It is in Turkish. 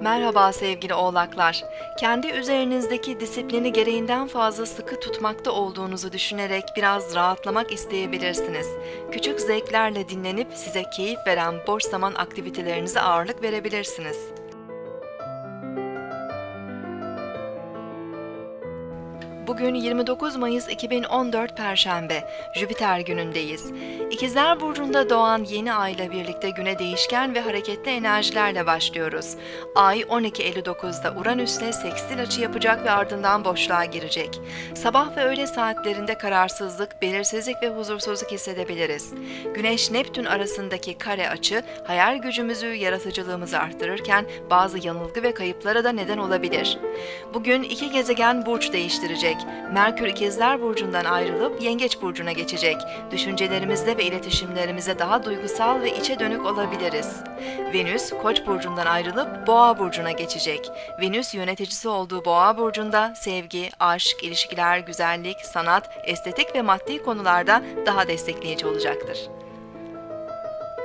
Merhaba sevgili oğlaklar. Kendi üzerinizdeki disiplini gereğinden fazla sıkı tutmakta olduğunuzu düşünerek biraz rahatlamak isteyebilirsiniz. Küçük zevklerle dinlenip size keyif veren boş zaman aktivitelerinize ağırlık verebilirsiniz. Bugün 29 Mayıs 2014 Perşembe, Jüpiter günündeyiz. İkizler Burcu'nda doğan yeni ay ile birlikte güne değişken ve hareketli enerjilerle başlıyoruz. Ay 12.59'da Uranüs'le sekstil açı yapacak ve ardından boşluğa girecek. Sabah ve öğle saatlerinde kararsızlık, belirsizlik ve huzursuzluk hissedebiliriz. Güneş-Neptün arasındaki kare açı, hayal gücümüzü, yaratıcılığımızı arttırırken bazı yanılgı ve kayıplara da neden olabilir. Bugün iki gezegen burç değiştirecek. Merkür İkizler Burcu'ndan ayrılıp Yengeç Burcu'na geçecek. Düşüncelerimizde ve iletişimlerimizde daha duygusal ve içe dönük olabiliriz. Venüs Koç burcundan ayrılıp Boğa burcuna geçecek. Venüs yöneticisi olduğu Boğa burcunda sevgi, aşk, ilişkiler, güzellik, sanat, estetik ve maddi konularda daha destekleyici olacaktır.